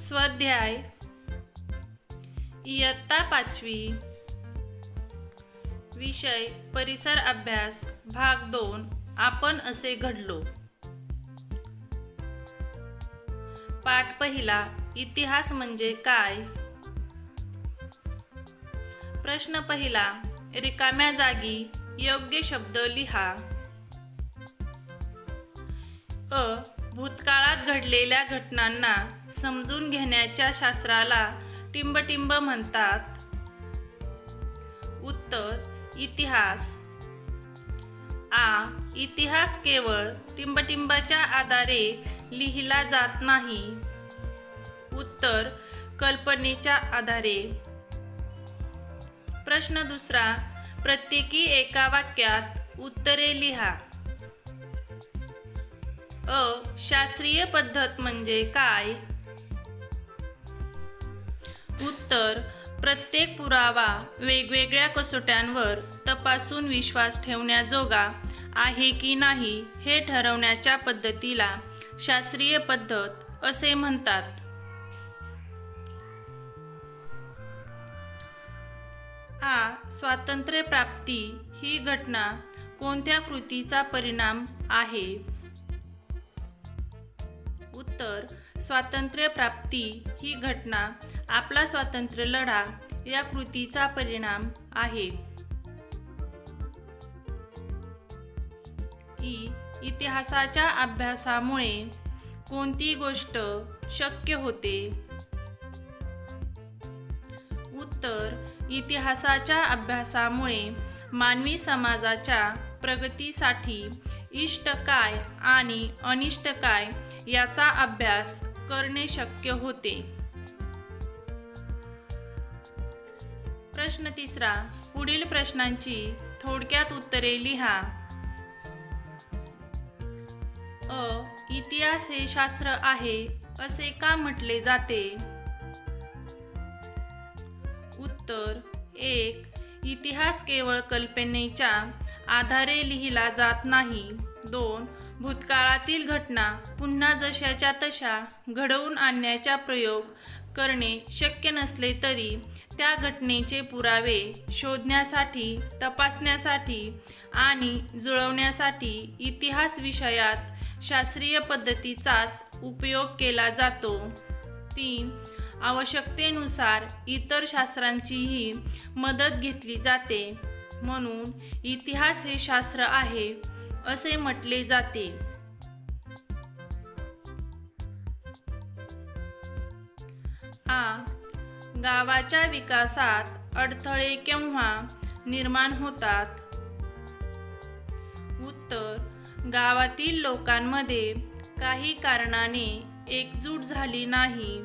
स्वाध्याय इयत्ता पाचवी. विषय परिसर अभ्यास भाग दोन आपण असे घडलो. पाठ पहिला इतिहास म्हणजे काय? प्रश्न पहिला रिकाम्या जागी योग्य शब्द लिहा. अ भूतकाळात घडलेल्या घटनांना समजून घेण्याच्या शास्त्राला टिंबटिंब म्हणतात. उत्तर इतिहास. आ इतिहास केवळ टिंबटिंबाच्या आधारे लिहिला जात नाही. उत्तर कल्पनेच्या आधारे. प्रश्न दुसरा प्रत्येकी एका वाक्यात उत्तरे लिहा. अ शास्त्रीय पद्धत म्हणजे काय? उत्तर प्रत्येक पुरावा वेगवेगळ्या कसोट्यांवर तपासून विश्वास ठेवण्याजोगा आहे की नाही हे ठरवण्याच्या पद्धतीला शास्त्रीय पद्धत असे म्हणतात. आ. स्वातंत्र्य प्राप्ती ही घटना कोणत्या कृतीचा परिणाम आहे? उत्तर स्वातंत्र्य प्राप्ती ही घटना आपला स्वातंत्र्य लढा या कृतीचा परिणाम आहे. ई इतिहासाच्या अभ्यासामुळे कोणती गोष्ट शक्य होते? उत्तर इतिहासाच्या अभ्यासामुळे मानवी समाजाच्या प्रगतीसाठी इष्ट काय आणि अनिष्ट काय याचा अभ्यास करणे शक्य होते. प्रश्न तिसरा. पुढील प्रश्नांची थोडक्यात उत्तरे लिहा. अ. इतिहास हे शास्त्र आहे असे का म्हटले जाते? उत्तर. एक. इतिहास केवळ कल्पनेच्या आधारे लिहिला जात नाही. दोन. भूतकाळातील घटना पुन्हा जशाच्या तशा घडवून आणण्याचा प्रयोग करणे शक्य नसले तरी त्या घटनेचे पुरावे शोधण्यासाठी तपासण्यासाठी आणि जुळवण्यासाठी इतिहास विषयात शास्त्रीय पद्धतीचाच उपयोग केला जातो. तीन आवश्यकतेनुसार इतर शास्त्रांचीही मदत घेतली जाते. म्हणून इतिहास हे शास्त्र आहे. असे म्हटले जाते. आ. गावाच्या विकासात अडथळे केव्हा निर्माण होतात? उत्तर. गावातील लोकांमध्ये काही कारणाने एकजूट झाली नाही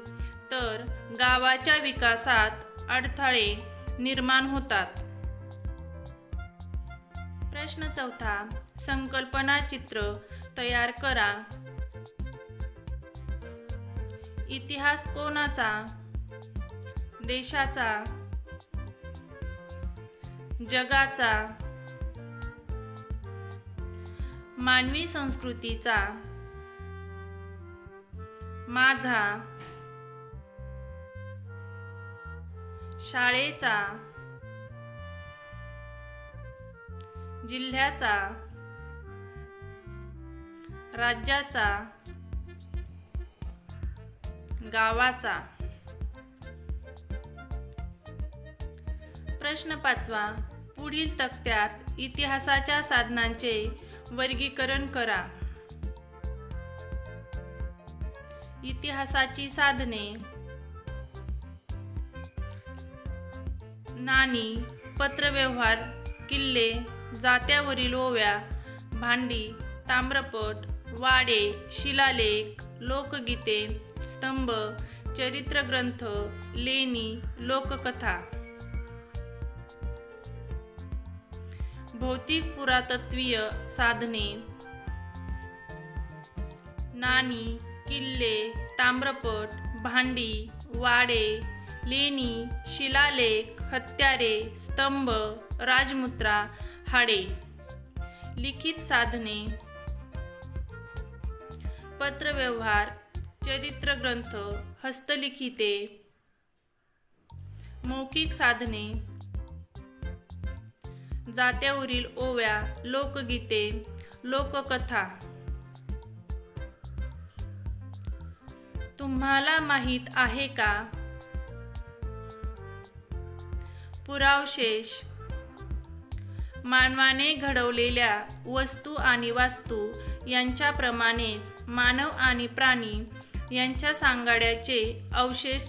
तर गावाच्या विकासात अडथळे निर्माण होतात. प्रश्न चौथा संकल्पना चित्र तयार करा. इतिहास कोणाचा? देशाचा. जगाचा. मानवी संस्कृतीचा. माझा. शाळेचा. जिल्ह्याचा राज्याचा गावाचा. प्रश्न पाचवा पुढील तक्त्यात इतिहासाच्या साधनांचे वर्गीकरण करा. इतिहासाची साधने. नाणी पत्रव्यवहार किल्ले जात्यावरील ओव्या भांडी ताम्रपट वाडे शिलालेख लोकगीते स्तंभ चरित्रग्रंथ लेणी लोककथा. भौतिक पुरातत्वीय साधने. नाणी किल्ले ताम्रपट भांडी वाडे लेणी शिलालेख हत्यारे स्तंभ राजमुद्रा हाडे लिखित साधने. पत्रव्यवहार चरित्र ग्रंथ हस्तलिखिते. मौखिक साधने. जात्यावरील ओव्या लोकगीते लोककथा. तुम्हाला माहीत आहे का? पुरावशेष मानवाने घडवलेल्या वस्तू आणि वास्तू यांच्याप्रमाणेच मानव आणि प्राणी यांच्या सांगाड्याचे अवशेष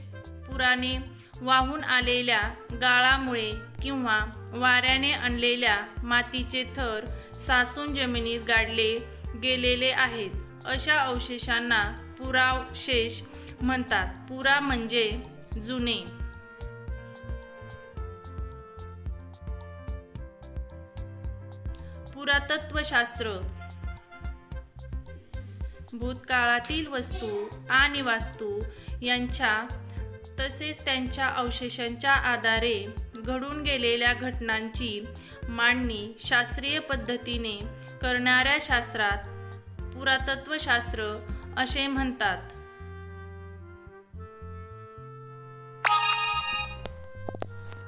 पुराने वाहून आलेल्या गाळामुळे किंवा वाऱ्याने आणलेल्या मातीचे थर सासून जमिनीत गाडले गेलेले आहेत. अशा अवशेषांना पुरावशेष म्हणतात. पुरा म्हणजे जुने. पुरातत्वशास्त्र. भूतकाळातील वस्तू आणि वास्तू यांच्या तसेच त्यांच्या अवशेषांच्या आधारे घडून गेलेल्या घटनांची मांडणी शास्त्रीय पद्धतीने करणाऱ्या शास्त्रात पुरातत्वशास्त्र असे म्हणतात.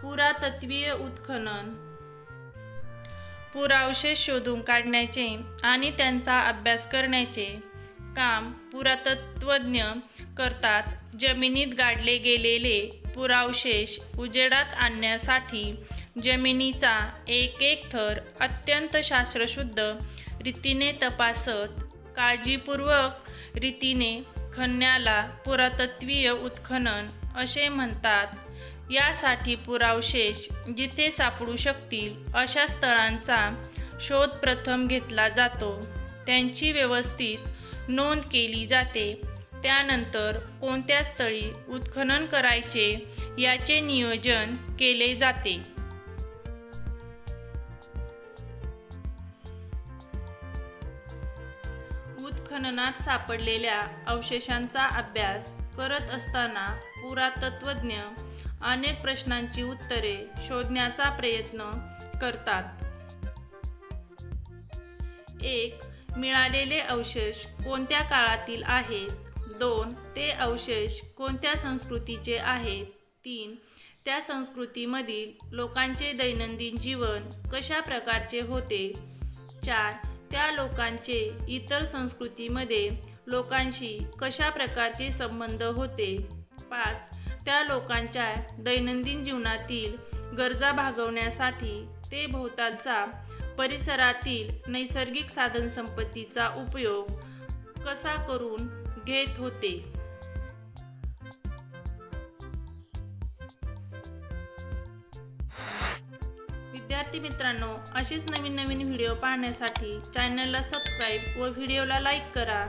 पुरातत्वीय उत्खनन पुरावशेष शोधून काढण्याचे आणि त्यांचा अभ्यास करण्याचे काम पुरातत्वज्ञ करतात. जमिनीत गाडले गेलेले पुरावशेष उजेडात आणण्यासाठी जमिनीचा एक एक थर अत्यंत शास्त्रशुद्ध रीतीने तपासत काळजीपूर्वक रीतीने खणण्याला पुरातत्वीय उत्खनन असे म्हणतात. यासाठी पुरावशेष जिथे सापडू शकतील अशा स्थळांचा शोध प्रथम घेतला जातो. त्यांची व्यवस्थित नोंद केली जाते. त्यानंतर कोणत्या स्थळी उत्खनन करायचे याचे नियोजन केले जाते. उत्खननात सापडलेल्या अवशेषांचा अभ्यास करत असताना पुरातत्वज्ञ अनेक प्रश्नांची उत्तरे शोधण्याचा प्रयत्न करतात. एक मिळालेले अवशेष कोणत्या काळातील आहेत? दोन ते अवशेष कोणत्या संस्कृतीचे आहेत? तीन त्या संस्कृतीमधील लोकांचे दैनंदिन जीवन कशा प्रकारचे होते? चार त्या लोकांचे इतर संस्कृतीमध्ये लोकांशी कशा प्रकारचे संबंध होते? पाच त्या लोकांच्या दैनंदिन जीवनातील गरजा भागवण्यासाठी ते भोवतालचा परिसरातील नैसर्गिक साधनसंपत्तीचा उपयोग कसा करून घेत होते? विद्यार्थी मित्रांनो असेच नवीन नवीन व्हिडिओ पाहण्यासाठी चॅनलला सबस्क्राईब व व्हिडिओला लाईक करा.